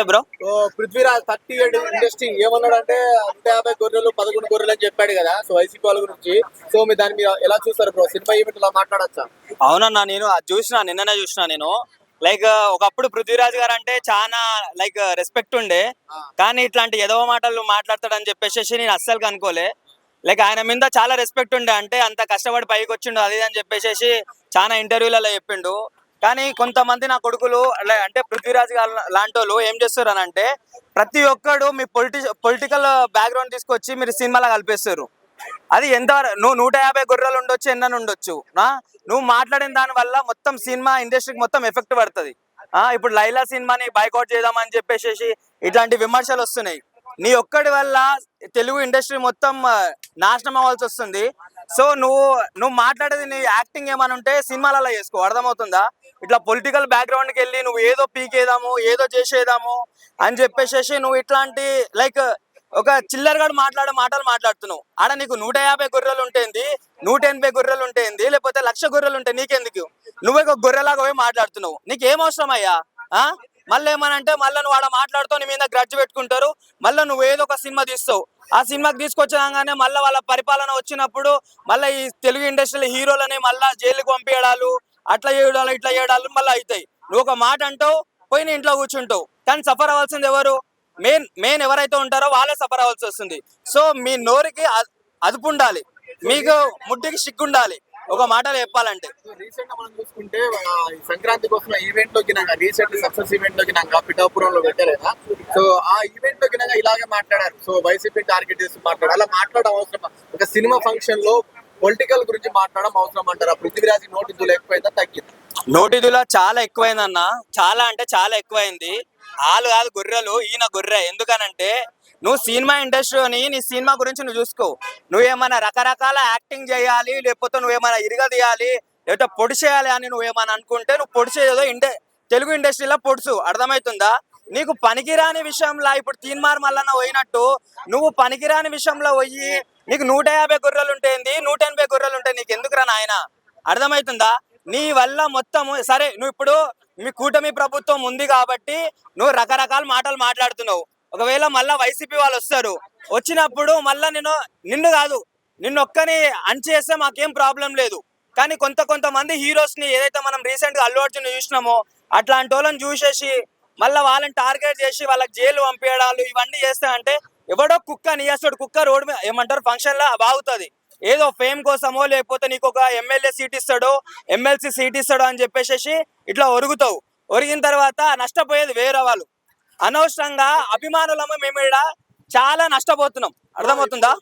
Bro? Prithviraj thirty eight industry ఏమన్నాడంటే నూట యాభై గొర్రెలు పదకొండు గొర్రెలు అని చెప్పాడు కదా సో వైసీపీ వాళ్ళ గురించి. సో మీరు దాన్ని మీరు ఎలా చూస్తారు బ్రో? సినిమా ఈవెంట్ ఇలా మాట్లాడచ్చా? అవునన్నా నేను అది చూసిన నిన్ననే చూసిన నేను. లైక్ ఒకప్పుడు పృథ్వీరాజ్ గారు అంటే చాలా లైక్ రెస్పెక్ట్ ఉండే. కానీ ఇట్లాంటి ఎదవ మాటలు మాట్లాడతాడని చెప్పేసి నేను అస్సలు అనుకోలే లైక్ ఆయన మీద చాలా రెస్పెక్ట్ ఉండే. అంటే అంత కష్టపడి పైకి వచ్చిండు అది అని చెప్పేసి చాలా ఇంటర్వ్యూలలో చెప్పిండు. కానీ కొంతమంది నా కొడుకులు అంటే పృథ్వీరాజ్ గారు లాంటి వాళ్ళు ఏం చేస్తారు అని అంటే ప్రతి ఒక్కడు మీ పొలిటి పొలిటికల్ బ్యాక్గ్రౌండ్ తీసుకొచ్చి మీరు సినిమాలో కలిపేస్తారు. అది ఎంత నువ్వు నూట యాభై గొర్రెలు ఉండొచ్చు ఎన్న ఉండొచ్చు నువ్వు మాట్లాడిన దాని వల్ల మొత్తం సినిమా ఇండస్ట్రీకి మొత్తం ఎఫెక్ట్ పడుతుంది. ఆ? ఇప్పుడు లైలా సినిమాని బైకౌట్ చేద్దామని చెప్పేసి ఇట్లాంటి విమర్శలు వస్తున్నాయి. నీ ఒక్కడి వల్ల తెలుగు ఇండస్ట్రీ మొత్తం నాశనం అవ్వాల్సి వస్తుంది. సో నువ్వు నువ్వు మాట్లాడేది నీ యాక్టింగ్ ఏమని ఉంటే సినిమాలలో చేసుకో అర్థమవుతుందా? ఇట్లా పొలిటికల్ బ్యాక్గ్రౌండ్కి వెళ్ళి నువ్వు ఏదో పీకేదాము ఏదో చేసేదాము అని చెప్పేసేసి నువ్వు ఇట్లాంటి లైక్ ఒక చిల్లరగాడు మాట్లాడే మాటలు మాట్లాడుతున్నావు. ఆడ నీకు నూట యాభై గొర్రెలు ఉంటేంది నూట ఎనభై గొర్రెలు ఉంటేంది లేకపోతే లక్ష గొర్రెలు ఉంటాయి నీకెందుకు? నువ్వే ఒక గొర్రెలాగా పోయి మాట్లాడుతున్నావు. నీకు ఏం అవసరం అయ్యా ఆ? మళ్ళీ ఏమనంటే మళ్ళీ నువ్వు ఆడ మాట్లాడుతూ నీ మీద గ్రడ్జ్ పెట్టుకుంటారు. మళ్ళీ నువ్వు ఏదో ఒక సినిమా తీస్తావు. ఆ సినిమాకి తీసుకొచ్చినాగానే మళ్ళీ వాళ్ళ పరిపాలన వచ్చినప్పుడు మళ్ళీ ఈ తెలుగు ఇండస్ట్రీలో హీరోలని మళ్ళీ జైలుకి పంపించడాలు అట్లా చేయడాలు ఇట్లా చేయడాలు మళ్ళీ అవుతాయి నువ్వు ఒక మాట అంటావు పోయిన ఇంట్లో కూర్చుంటావు. కానీ సఫర్ అవ్వాల్సింది ఎవరు? మెయిన్ మెయిన్ ఎవరైతే ఉంటారో వాళ్ళే సఫర్ అవ్వాల్సి వస్తుంది. సో మీ నోరుకి అదుపు ఉండాలి. మీకు ముడ్డికి సిగ్గు ఉండాలి ఒక మాటలో చెప్పాలంటే. రీసెంట్గా మనం చూసుకుంటే సంక్రాంతికి వస్తున్న ఈవెంట్ నాకు రీసెంట్ సక్సెస్ ఈవెంట్లోకి నాకు పిఠాపురంలో పెట్టారు కదా సో ఆ ఈవెంట్ నాకు ఇలాగే మాట్లాడారు. సో వైసీపీ టార్గెట్ చేసి మాట్లాడారు. అలా మాట్లాడడం అవసరం ఒక సినిమా ఫంక్షన్లో పొలిటికల్ గురించి మాట్లాడడం అవసరం అంటారా? పృథ్వీరాజ్ నోటి దులు ఎక్కువైందా తగ్గింది? నోటిదుల చాలా ఎక్కువైందన్న. చాలా అంటే చాలా ఎక్కువైంది. వాళ్ళు కాదు గొర్రెలు ఈయన గొర్రె. ఎందుకనంటే నువ్వు సినిమా ఇండస్ట్రీని నీ సినిమా గురించి నువ్వు చూసుకో. నువ్వేమైనా రకరకాల యాక్టింగ్ చేయాలి లేకపోతే నువ్వేమైనా ఇరగదీయాలి లేకపోతే పొడి చేయాలి అని నువ్వేమైనా అనుకుంటే నువ్వు పొడి చేయదో ఇండే తెలుగు ఇండస్ట్రీలో పొడుసు. అర్థమవుతుందా? నీకు పనికిరాని విషయంలో ఇప్పుడు తీన్మార్ మల్లన్న పోయినట్టు నువ్వు పనికిరాని విషయంలో పోయి నీకు నూట యాభై గొర్రెలు ఉంటాయి నూట ఎనభై గొర్రెలు ఉంటాయి నీకు ఎందుకురా నాయన? అర్థమవుతుందా? నీ వల్ల మొత్తం సరే నువ్వు ఇప్పుడు మీ కూటమి ప్రభుత్వం ఉంది కాబట్టి నువ్వు రకరకాల మాటలు మాట్లాడుతున్నావు. ఒకవేళ మళ్ళా వైసీపీ వాళ్ళు వస్తారు వచ్చినప్పుడు మళ్ళా నేను నిన్ను కాదు నిన్ను ఒక్కని అణచేస్తే మాకేం ప్రాబ్లం లేదు. కానీ కొంత కొంతమంది హీరోస్ని ఏదైతే మనం రీసెంట్గా అల్లు అర్జున్ చూసినామో అట్లాంటి వాళ్ళని చూసేసి మళ్ళీ వాళ్ళని టార్గెట్ చేసి వాళ్ళకి జైలు పంపించడాలు ఇవన్నీ చేస్తే అంటే ఎవడో కుక్క నియస్తుడు కుక్క రోడ్ మీద ఏమంటారు ఫంక్షన్లో బాగుతుంది. ఏదో ఫేమ్ కోసమో లేకపోతే నీకు ఒక ఎమ్మెల్యే సీట్ ఇస్తాడో ఎమ్మెల్సీ సీట్ ఇస్తాడో అని చెప్పేసి ఇట్లా ఒరుగుతావు. ఒరిగిన తర్వాత నష్టపోయేది వేరే వాళ్ళు. అనవసరంగా అభిమానులము మేము ఇక్కడ చాలా నష్టపోతున్నాం. అర్థమవుతుందా?